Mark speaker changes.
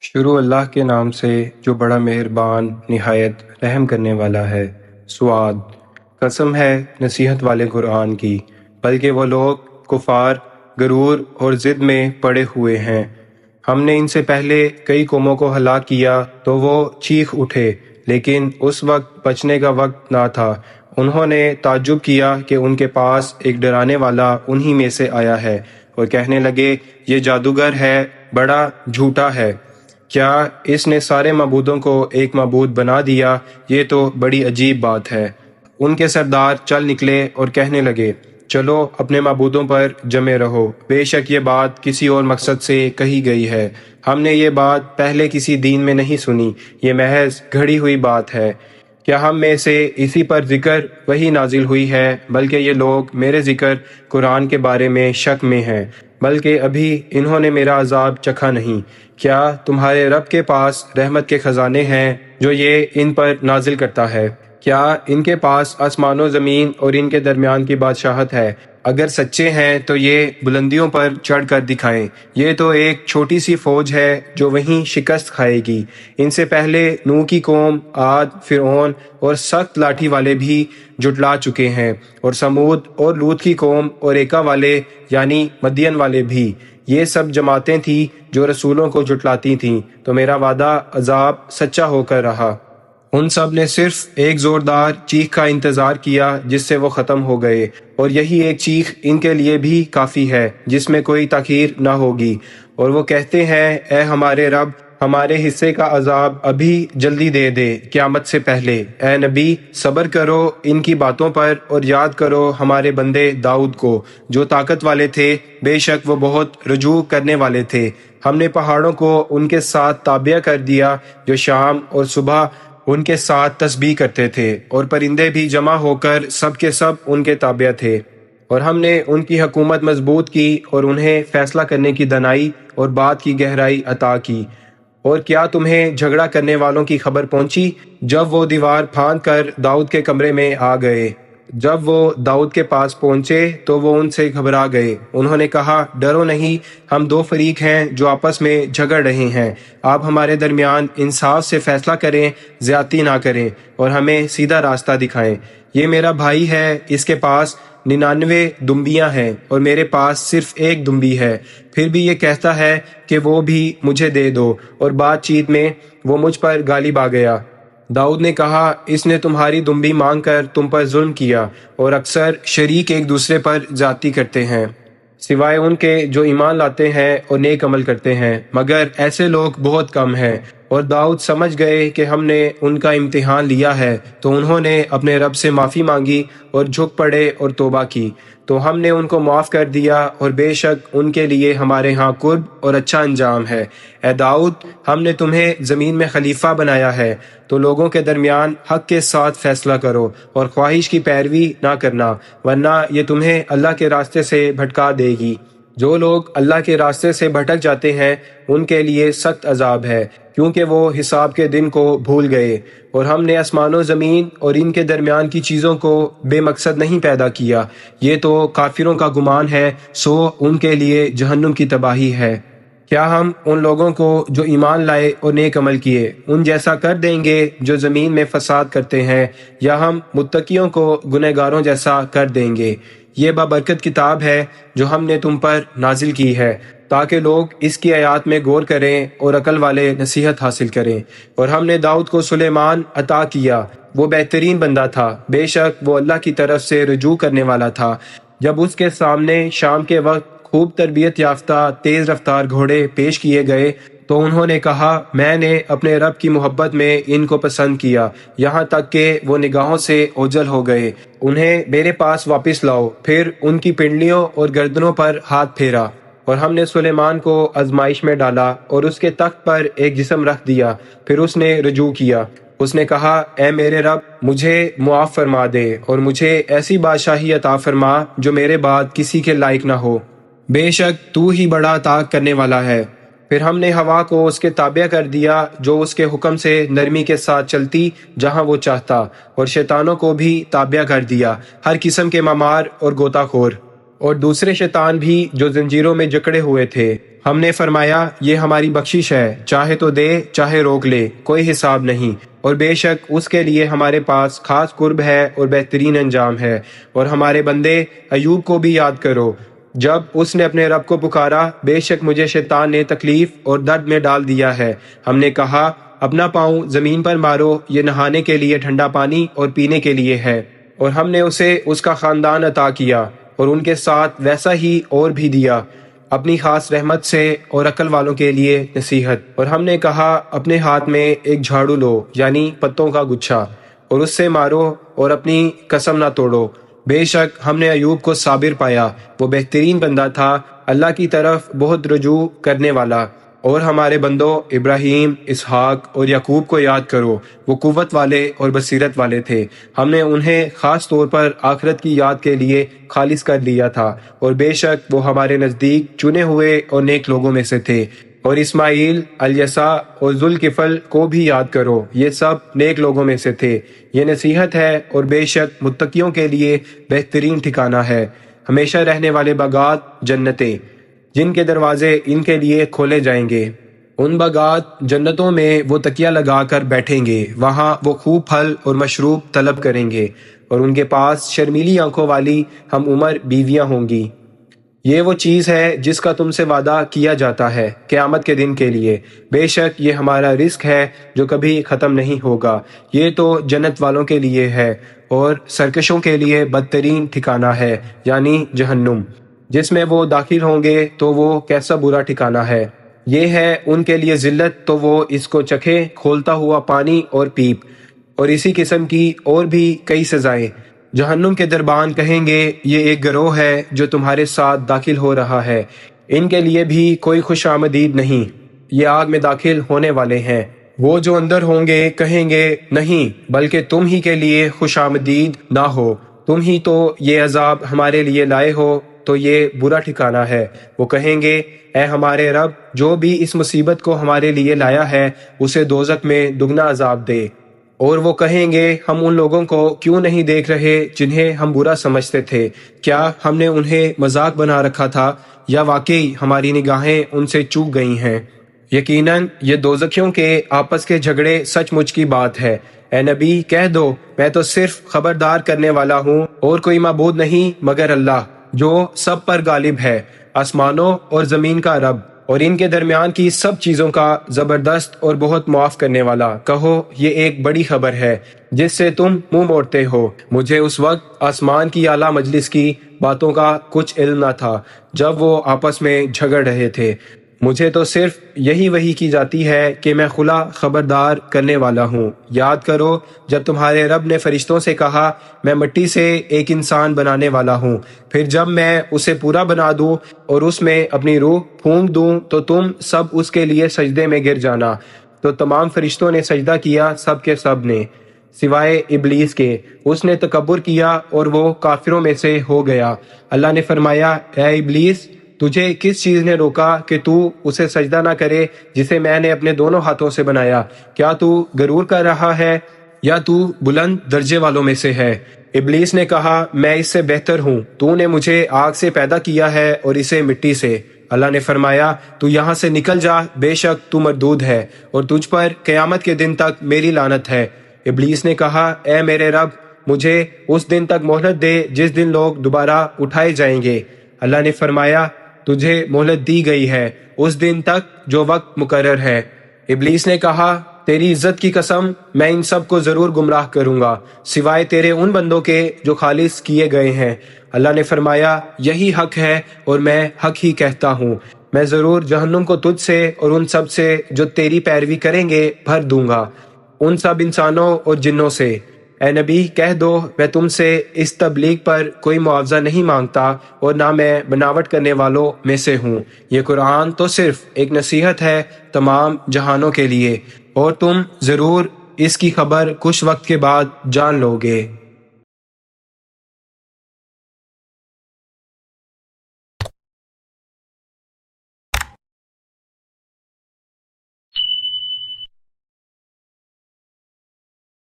Speaker 1: شروع اللہ کے نام سے جو بڑا مہربان، نہایت رحم کرنے والا ہے سعاد قسم ہے نصیحت والے قرآن کی، بلکہ وہ لوگ کفار، غرور اور ضد میں پڑے ہوئے ہیں۔ ہم نے ان سے پہلے کئی قوموں کو ہلاک کیا تو وہ چیخ اٹھے، لیکن اس وقت بچنے کا وقت نہ تھا۔ انہوں نے تعجب کیا کہ ان کے پاس ایک ڈرانے والا انہی میں سے آیا ہے اور کہنے لگے، یہ جادوگر ہے، بڑا جھوٹا ہے۔ کیا اس نے سارے معبودوں کو ایک معبود بنا دیا؟ یہ تو بڑی عجیب بات ہے۔ ان کے سردار چل نکلے اور کہنے لگے، چلو اپنے معبودوں پر جمے رہو۔ بے شک یہ بات کسی اور مقصد سے کہی گئی ہے۔ ہم نے یہ بات پہلے کسی دین میں نہیں سنی۔ یہ محض گھڑی ہوئی بات ہے۔ کیا ہم میں سے اسی پر ذکر وہی نازل ہوئی ہے؟ بلکہ یہ لوگ میرے ذکر قرآن کے بارے میں شک میں ہیں۔ بلکہ ابھی انہوں نے میرا عذاب چکھا نہیں۔ کیا تمہارے رب کے پاس رحمت کے خزانے ہیں جو یہ ان پر نازل کرتا ہے؟ کیا ان کے پاس آسمان و زمین اور ان کے درمیان کی بادشاہت ہے؟ اگر سچے ہیں تو یہ بلندیوں پر چڑھ کر دکھائیں۔ یہ تو ایک چھوٹی سی فوج ہے جو وہیں شکست کھائے گی۔ ان سے پہلے نو کی قوم آد فرعون اور سخت لاٹھی والے بھی جٹلا چکے ہیں اور سمود اور لوت کی قوم اور ایکا والے یعنی مدین والے بھی۔ یہ سب جماعتیں تھیں جو رسولوں کو جٹلاتی تھیں۔ تو میرا وعدہ عذاب سچا ہو کر رہا۔ ان سب نے صرف ایک زوردار چیخ کا انتظار کیا جس سے وہ ختم ہو گئے۔ اور یہی ایک چیخ ان کے لیے بھی کافی ہے جس میں کوئی تاخیر نہ ہوگی۔ اور وہ کہتے ہیں، اے ہمارے رب، ہمارے حصے کا عذاب ابھی جلدی دے دے، قیامت سے پہلے۔ اے نبی، صبر کرو ان کی باتوں پر اور یاد کرو ہمارے بندے داؤد کو۔ جو طاقت والے تھے، بے شک وہ بہت رجوع کرنے والے تھے۔ ہم نے پہاڑوں کو ان کے ساتھ تابع کر دیا جو شام اور صبح ان کے ساتھ تسبیح کرتے تھے اور پرندے بھی جمع ہو کر سب کے سب ان کے تابع تھے۔ اور ہم نے ان کی حکومت مضبوط کی اور انہیں فیصلہ کرنے کی دنائی اور بات کی گہرائی عطا کی۔ اور کیا تمہیں جھگڑا کرنے والوں کی خبر پہنچی؟ جب وہ دیوار پھاند کر داؤد کے کمرے میں آ گئے۔ جب وہ داؤد کے پاس پہنچے تو وہ ان سے گھبرا گئے۔ انہوں نے کہا، ڈرو نہیں، ہم دو فریق ہیں جو آپس میں جھگڑ رہے ہیں۔ آپ ہمارے درمیان انصاف سے فیصلہ کریں، زیادتی نہ کریں اور ہمیں سیدھا راستہ دکھائیں۔ یہ میرا بھائی ہے، اس کے پاس ننانوے دمبیاں ہیں اور میرے پاس صرف ایک دمبی ہے۔ پھر بھی یہ کہتا ہے کہ وہ بھی مجھے دے دو۔ اور بات چیت میں وہ مجھ پر غالب آ گیا۔ داؤد نے کہا، اس نے تمہاری دمبی مانگ کر تم پر ظلم کیا اور اکثر شریک ایک دوسرے پر جاتی کرتے ہیں۔ سوائے ان کے جو ایمان لاتے ہیں اور نیک عمل کرتے ہیں، مگر ایسے لوگ بہت کم ہیں۔ اور داؤد سمجھ گئے کہ ہم نے ان کا امتحان لیا ہے، تو انہوں نے اپنے رب سے معافی مانگی اور جھک پڑے اور توبہ کی۔ تو ہم نے ان کو معاف کر دیا اور بے شک ان کے لیے ہمارے ہاں قرب اور اچھا انجام ہے۔ اے داؤد، ہم نے تمہیں زمین میں خلیفہ بنایا ہے، تو لوگوں کے درمیان حق کے ساتھ فیصلہ کرو اور خواہش کی پیروی نہ کرنا، ورنہ یہ تمہیں اللہ کے راستے سے بھٹکا دے گی۔ جو لوگ اللہ کے راستے سے بھٹک جاتے ہیں، ان کے لیے سخت عذاب ہے، کیونکہ وہ حساب کے دن کو بھول گئے اور ہم نے آسمان و زمین اور ان کے درمیان کی چیزوں کو بے مقصد نہیں پیدا کیا۔ یہ تو کافروں کا گمان ہے، سو ان کے لیے جہنم کی تباہی ہے۔ کیا ہم ان لوگوں کو جو ایمان لائے اور نیک عمل کیے، ان جیسا کر دیں گے جو زمین میں فساد کرتے ہیں، یا ہم متقیوں کو گنہ گاروں جیسا کر دیں گے؟ یہ بابرکت کتاب ہے جو ہم نے تم پر نازل کی ہے، تاکہ لوگ اس کی آیات میں غور کریں اور عقل والے نصیحت حاصل کریں۔ اور ہم نے داؤد کو سلیمان عطا کیا، وہ بہترین بندہ تھا۔ بے شک وہ اللہ کی طرف سے رجوع کرنے والا تھا۔ جب اس کے سامنے شام کے وقت خوب تربیت یافتہ، تیز رفتار گھوڑے پیش کیے گئے تو انہوں نے کہا، میں نے اپنے رب کی محبت میں ان کو پسند کیا، یہاں تک کہ وہ نگاہوں سے اوجل ہو گئے۔ انہیں میرے پاس واپس لاؤ۔ پھر ان کی پنڈلیوں اور گردنوں پر ہاتھ پھیرا اور ہم نے سلیمان کو ازمائش میں ڈالا اور اس کے تخت پر ایک جسم رکھ دیا۔ پھر اس نے رجوع کیا۔ اس نے کہا، اے میرے رب، مجھے معاف فرما دے اور مجھے ایسی بادشاہی عطا فرما جو میرے بعد کسی کے لائق نہ ہو۔ بے شک تو ہی بڑا طاق کرنے والا ہے۔ پھر ہم نے ہوا کو اس کے تابع کر دیا جو اس کے حکم سے نرمی کے ساتھ چلتی جہاں وہ چاہتا اور شیطانوں کو بھی تابع کر دیا، ہر قسم کے ممار اور گوتا خور اور دوسرے شیطان بھی جو زنجیروں میں جکڑے ہوئے تھے۔ ہم نے فرمایا، یہ ہماری بخشش ہے، چاہے تو دے، چاہے روک لے، کوئی حساب نہیں۔ اور بے شک اس کے لیے ہمارے پاس خاص قرب ہے اور بہترین انجام ہے۔ اور ہمارے بندے ایوب کو بھی یاد کرو۔ جب اس نے اپنے رب کو پکارا، بے شک مجھے شیطان نے تکلیف اور درد میں ڈال دیا ہے۔ ہم نے کہا، اپنا پاؤں زمین پر مارو، یہ نہانے کے لیے ٹھنڈا پانی اور پینے کے لیے ہے۔ اور ہم نے اسے، اس کا خاندان عطا کیا اور ان کے ساتھ ویسا ہی اور بھی دیا۔ اپنی خاص رحمت سے اور عقل والوں کے لیے نصیحت۔ اور ہم نے کہا، اپنے ہاتھ میں ایک جھاڑو لو یعنی پتوں کا گچھا، اور اس سے مارو اور اپنی قسم نہ توڑو۔ بے شک ہم نے ایوب کو صابر پایا، وہ بہترین بندہ تھا، اللہ کی طرف بہت رجوع کرنے والا۔ اور ہمارے بندوں ابراہیم، اسحاق اور یعقوب کو یاد کرو، وہ قوت والے اور بصیرت والے تھے۔ ہم نے انہیں خاص طور پر آخرت کی یاد کے لیے خالص کر لیا تھا۔ اور بے شک وہ ہمارے نزدیک چنے ہوئے اور نیک لوگوں میں سے تھے۔ اور اسماعیل، الیسا اور ذوالکفل کو بھی یاد کرو، یہ سب نیک لوگوں میں سے تھے۔ یہ نصیحت ہے اور بے شک متقیوں کے لیے بہترین ٹھکانہ ہے۔ ہمیشہ رہنے والے باغات جنتیں، جن کے دروازے ان کے لیے کھولے جائیں گے۔ ان باغات جنتوں میں وہ تکیہ لگا کر بیٹھیں گے، وہاں وہ خوب پھل اور مشروب طلب کریں گے۔ اور ان کے پاس شرمیلی آنکھوں والی ہم عمر بیویاں ہوں گی۔ یہ وہ چیز ہے جس کا تم سے وعدہ کیا جاتا ہے قیامت کے دن کے لیے۔ بے شک یہ ہمارا رزق ہے جو کبھی ختم نہیں ہوگا۔ یہ تو جنت والوں کے لیے ہے اور سرکشوں کے لیے بدترین ٹھکانہ ہے یعنی جہنم۔ جس میں وہ داخل ہوں گے تو وہ کیسا برا ٹھکانہ ہے۔ یہ ہے ان کے لیے ذلت تو وہ اس کو چکھے، کھولتا ہوا پانی اور پیپ۔ اور اسی قسم کی اور بھی کئی سزائیں۔ جہنم کے دربان کہیں گے، یہ ایک گروہ ہے جو تمہارے ساتھ داخل ہو رہا ہے۔ ان کے لیے بھی کوئی خوش آمدید نہیں۔ یہ آگ میں داخل ہونے والے ہیں۔ وہ جو اندر ہوں گے، کہیں گے، نہیں، بلکہ تم ہی کے لیے خوش آمدید نہ ہو۔ تم ہی تو یہ عذاب ہمارے لیے لائے ہو، تو یہ برا ٹھکانہ ہے۔ وہ کہیں گے، اے ہمارے رب، جو بھی اس مصیبت کو ہمارے لیے لایا ہے، اسے دوزک میں دگنا عذاب دے۔ اور وہ کہیں گے، ہم ان لوگوں کو کیوں نہیں دیکھ رہے جنہیں ہم برا سمجھتے تھے؟ کیا ہم نے انہیں مذاق بنا رکھا تھا یا واقعی ہماری نگاہیں ان سے چوک گئی ہیں؟ یقیناً یہ دوزکیوں کے آپس کے جھگڑے سچ مچ کی بات ہے۔ اے نبی، کہہ دو، میں تو صرف خبردار کرنے والا ہوں اور کوئی معبود نہیں مگر اللہ جو سب پر غالب ہے، آسمانوں اور زمین کا رب۔ اور ان کے درمیان کی سب چیزوں کا زبردست اور بہت معاف کرنے والا، کہو، یہ ایک بڑی خبر ہے جس سے تم منہ موڑتے ہو۔ مجھے اس وقت آسمان کی اعلیٰ مجلس کی باتوں کا کچھ علم نہ تھا جب وہ آپس میں جھگڑ رہے تھے۔ مجھے تو صرف یہی وہی کی جاتی ہے کہ میں خلا خبردار کرنے والا ہوں۔ یاد کرو، جب تمہارے رب نے فرشتوں سے کہا، میں مٹی سے ایک انسان بنانے والا ہوں، پھر جب میں اسے پورا بنا دوں اور اس میں اپنی روح پھونک دوں، تو تم سب اس کے لیے سجدے میں گر جانا۔ تو تمام فرشتوں نے سجدہ کیا، سب کے سب نے، سوائے ابلیس کے۔ اس نے تکبر کیا اور وہ کافروں میں سے ہو گیا۔ اللہ نے فرمایا، اے ابلیس تجھے کس چیز نے روکا کہ تو اسے سجدہ نہ کرے جسے میں نے اپنے دونوں ہاتھوں سے بنایا؟ کیا تو غرور کر رہا ہے یا تو بلند درجے والوں میں سے ہے؟ ابلیس نے کہا، میں اس سے بہتر ہوں۔ تو نے مجھے آگ سے پیدا کیا ہے اور اسے مٹی سے۔ اللہ نے فرمایا، تو یہاں سے نکل جا، بے شک تو مردود ہے اور تجھ پر قیامت کے دن تک میری لانت ہے۔ ابلیس نے کہا، اے میرے رب، مجھے اس دن تک مہلت دے جس دن لوگ دوبارہ اٹھائے جائیں گے۔ اللہ نے فرمایا تجھے مہلت دی گئی ہے، اس دن تک جو وقت مقرر ہے۔ ابلیس نے کہا، تیری عزت کی قسم، میں ان سب کو ضرور گمراہ کروں گا، سوائے تیرے ان بندوں کے جو خالص کیے گئے ہیں۔ اللہ نے فرمایا، یہی حق ہے اور میں حق ہی کہتا ہوں۔ میں ضرور جہنم کو تجھ سے اور ان سب سے جو تیری پیروی کریں گے، بھر دوں گا۔ ان سب انسانوں اور جنوں سے۔ اے نبی، کہہ دو، میں تم سے اس تبلیغ پر کوئی معاوضہ نہیں مانگتا اور نہ میں بناوٹ کرنے والوں میں سے ہوں۔ یہ قرآن تو صرف ایک نصیحت ہے تمام جہانوں کے لیے اور تم ضرور اس کی خبر کچھ وقت کے بعد جان لو گے۔